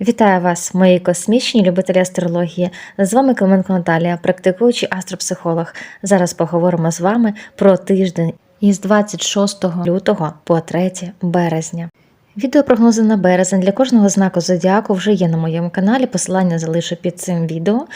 Вітаю вас, мої космічні любителі астрології. З вами Клименко Наталія, практикуючий астропсихолог. Зараз поговоримо з вами про тиждень із 26 лютого по 3 березня. Відеопрогнози на березень для кожного знаку зодіаку вже є на моєму каналі. Посилання залишу під цим відео.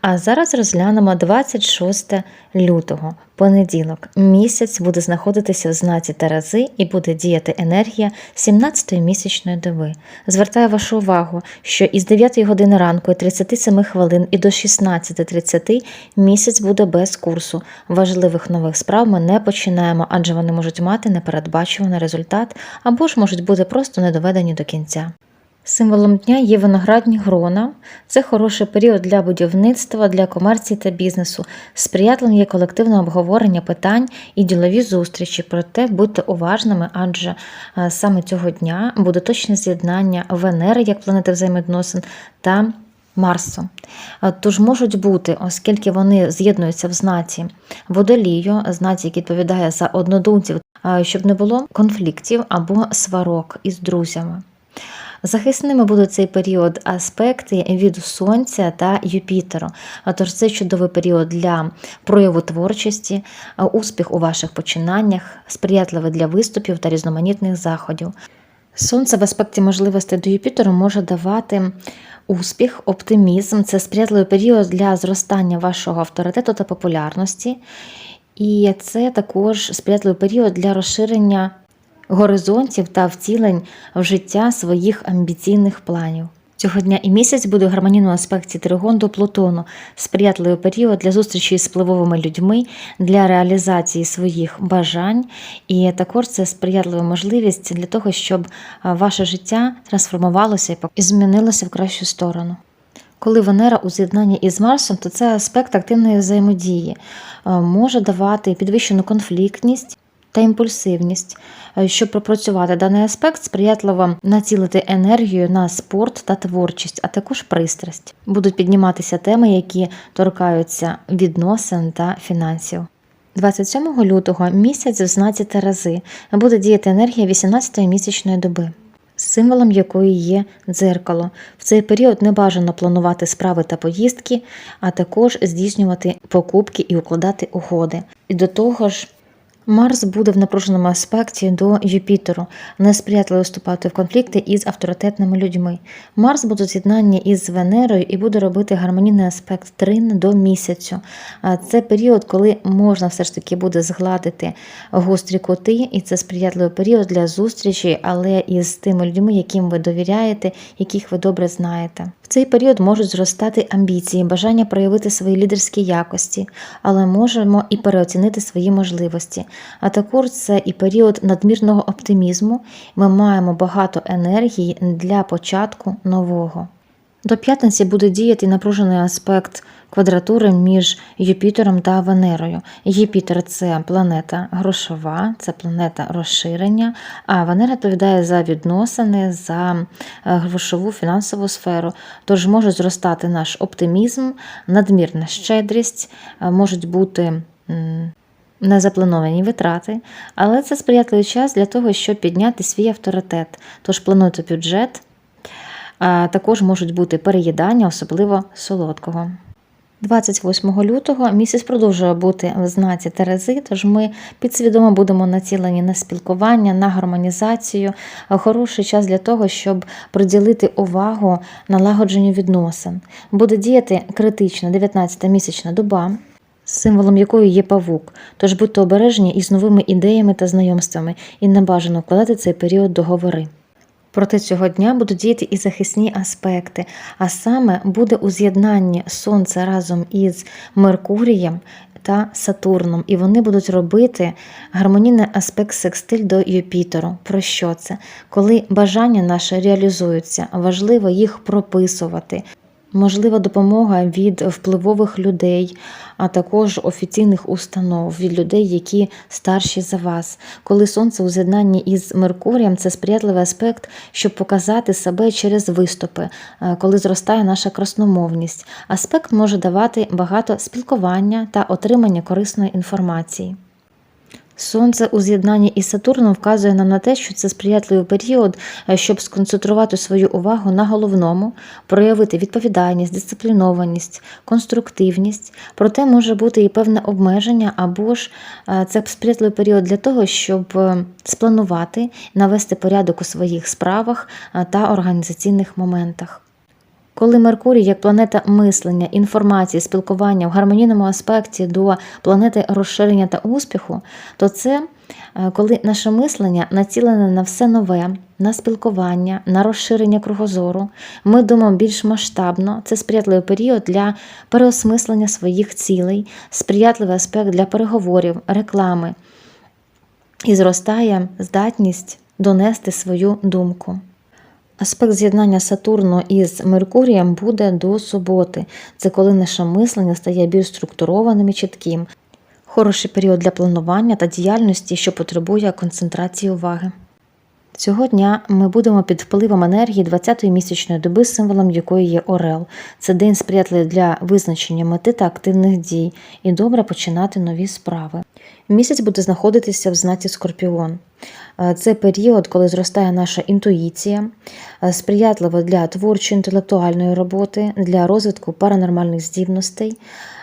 А зараз розглянемо 26 лютого, понеділок. Місяць буде знаходитися в знаці Терези і буде діяти енергія 17-ї місячної доби. Звертаю вашу увагу, що із 9 години ранку і 37 хвилин і до 16.30 місяць буде без курсу. Важливих нових справ ми не починаємо, адже вони можуть мати непередбачуваний результат або ж можуть бути просто не доведені до кінця. Символом дня є виноградні грона. Це хороший період для будівництва, для комерції та бізнесу. Сприятливим є колективне обговорення питань і ділові зустрічі. Проте будьте уважними, адже е, саме цього дня буде точне з'єднання Венери як планети взаємовідносин та Марсу. Е, Тож можуть бути, оскільки вони з'єднуються в знаці водолію, знаці, який відповідає за однодумців, щоб не було конфліктів або сварок із друзями. Захисними будуть цей період аспекти від Сонця та Юпітера. А Тож це чудовий період для прояву творчості, успіх у ваших починаннях, сприятливий для виступів та різноманітних заходів. Сонце в аспекті можливостей до Юпітеру може давати успіх, оптимізм. Це сприятливий період для зростання вашого авторитету та популярності. І це також сприятливий період для розширення горизонтів та втілень в життя своїх амбіційних планів. Цього дня і місяць буде в гармонійному аспекті Тригон до Плутону, сприятливий період для зустрічі з впливовими людьми, для реалізації своїх бажань, і також це сприятлива можливість для того, щоб ваше життя трансформувалося і змінилося в кращу сторону. Коли Венера у з'єднанні із Марсом, то це аспект активної взаємодії, Е, може давати підвищену конфліктність та імпульсивність. Е, Щоб пропрацювати даний аспект, сприятливо націлити енергію на спорт та творчість, а також пристрасть. Будуть підніматися теми, які торкаються відносин та фінансів. 27 лютого місяць в знаці Терези буде діяти енергія 18-ї місячної доби символом якої є дзеркало. В цей період не бажано планувати справи та поїздки, а також здійснювати покупки і укладати угоди. І до того ж, Марс буде в напруженому аспекті до Юпітеру, несприятливо вступати в конфлікти із авторитетними людьми. Марс буде в з'єднанні із Венерою і буде робити гармонійний аспект трин до місяцю. Це період, коли можна все ж таки буде згладити гострі коти, і це сприятливий період для зустрічі, але із тими людьми, яким ви довіряєте, яких ви добре знаєте. В цей період можуть зростати амбіції, бажання проявити свої лідерські якості, але можемо і переоцінити свої можливості. А також це і період надмірного оптимізму. Ми маємо багато енергії для початку нового. До п'ятниці буде діяти напружений аспект квадратури між Юпітером та Венерою. Юпітер це планета грошова, це планета розширення, а Венера відповідає за відносини, за е, грошову фінансову сферу. Тож може зростати наш оптимізм, надмірна щедрість, е, можуть бути. Незаплановані витрати, але це сприятливий час для того, щоб підняти свій авторитет. Тож плануйте бюджет, а також можуть бути переїдання, особливо солодкого. 28 лютого місяць продовжує бути в знаці Терези, тож ми підсвідомо будемо націлені на спілкування, на гармонізацію. Хороший час для того, щоб приділити увагу налагодженню відносин. Буде діяти критична 19-та місячна доба, символом якої є павук. Тож будьте обережні із новими ідеями та знайомствами і не бажано вкладати цей період договори. Проте цього дня будуть діяти і захисні аспекти, а саме буде у з'єднанні Сонця разом із Меркурієм та Сатурном, і вони будуть робити гармонійний аспект секстиль до Юпітеру. Про що це? Коли бажання наше реалізуються, важливо їх прописувати. Можлива допомога від впливових людей, а також офіційних установ, від людей, які старші за вас. Коли сонце у з'єднанні із Меркурієм, це сприятливий аспект, щоб показати себе через виступи, е, коли зростає наша красномовність. Аспект може давати багато спілкування та отримання корисної інформації. Сонце у з'єднанні із Сатурном вказує нам на те, що це сприятливий період, е, щоб сконцентрувати свою увагу на головному, проявити відповідальність, дисциплінованість, конструктивність. Проте може бути і певне обмеження, або ж е, це сприятливий період для того, щоб е, спланувати, навести порядок у своїх справах та організаційних моментах. Коли Меркурій як планета мислення, інформації, спілкування в гармонійному аспекті до планети розширення та успіху, то це е, коли наше мислення націлене на все нове, на спілкування, на розширення кругозору, ми думаємо більш масштабно. Це сприятливий період для переосмислення своїх цілей, сприятливий аспект для переговорів, реклами і зростає здатність донести свою думку. Аспект з'єднання Сатурну із Меркурієм буде до суботи. Це коли наше мислення стає більш структурованим і чітким. Хороший період для планування та діяльності, що потребує концентрації уваги. Цього дня ми будемо під впливом енергії 20-ї місячної доби, символом якої є Орел. Це день сприятливий для визначення мети та активних дій, і добре починати нові справи. Місяць буде знаходитися в знаці Скорпіон. Е, Це період, коли зростає наша інтуїція, е, сприятливо для творчої інтелектуальної роботи, для розвитку паранормальних здібностей,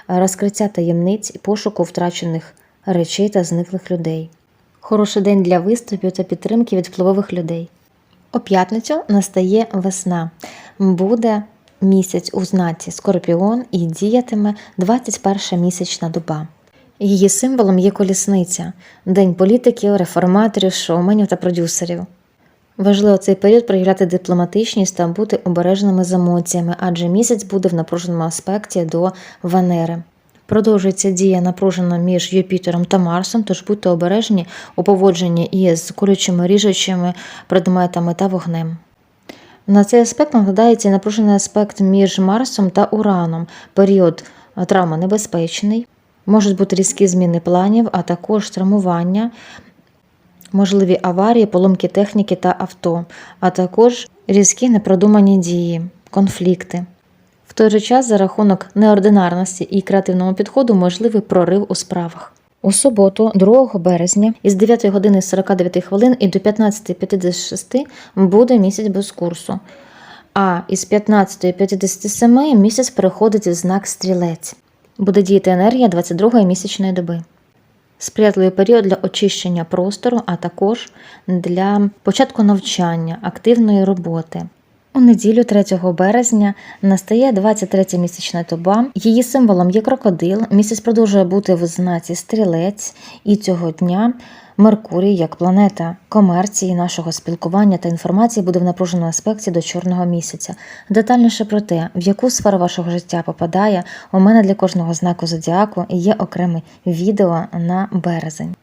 е, розкриття таємниць і пошуку втрачених речей та зниклих людей. Хороший день для виступів та підтримки від впливових людей. У п'ятницю настає весна. Буде місяць у знаці Скорпіон і діятиме 21 місячна доба. Її символом є колісниця, день політиків, реформаторів, шоуменів та продюсерів. Важливо цей період проявляти дипломатичність та бути обережними з емоціями, адже місяць буде в напруженому аспекті до Венери. Продовжується дія напружена між Юпітером та Марсом, тож будьте обережні у поводженні із колючими ріжучими предметами та вогнем. На цей аспект накладається і напружений аспект між Марсом та Ураном. Період травма небезпечний, можуть бути різкі зміни планів, а також травмування, можливі аварії, поломки техніки та авто, а також різкі непродумані дії, конфлікти. В той же час за рахунок неординарності і креативного підходу можливий прорив у справах. У суботу, 2 березня, із 9 години 49 хвилин і до 15.56 буде місяць без курсу. А із 15.57 місяць переходить в знак стрілець. Буде діяти енергія 22-ї місячної доби. Сприятливий період для очищення простору, а також для початку навчання, активної роботи. У неділю 3 березня настає 23 місячна доба. Її символом є крокодил. Місяць продовжує бути в знаці стрілець, і цього дня Меркурій, як планета комерції, нашого спілкування та інформації, буде в напруженому аспекті до чорного місяця. Детальніше про те, в яку сферу вашого життя попадає, у мене для кожного знаку зодіаку є окреме відео на березень.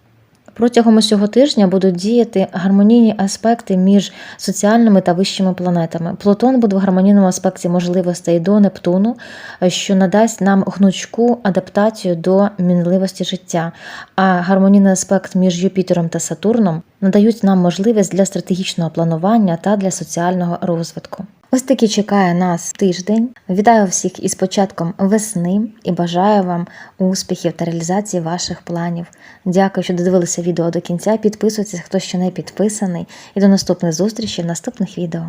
Протягом усього тижня будуть діяти гармонійні аспекти між соціальними та вищими планетами. Плутон буде в гармонійному аспекті можливостей до Нептуну, що надасть нам гнучку адаптацію до мінливості життя. А гармонійний аспект між Юпітером та Сатурном надають нам можливість для стратегічного планування та для соціального розвитку. Ось таки чекає нас тиждень. Вітаю всіх із початком весни і бажаю вам успіхів та реалізації ваших планів. Дякую, що додивилися відео до кінця. Підписуйтесь, хто ще не підписаний, і до наступних зустрічей в наступних відео.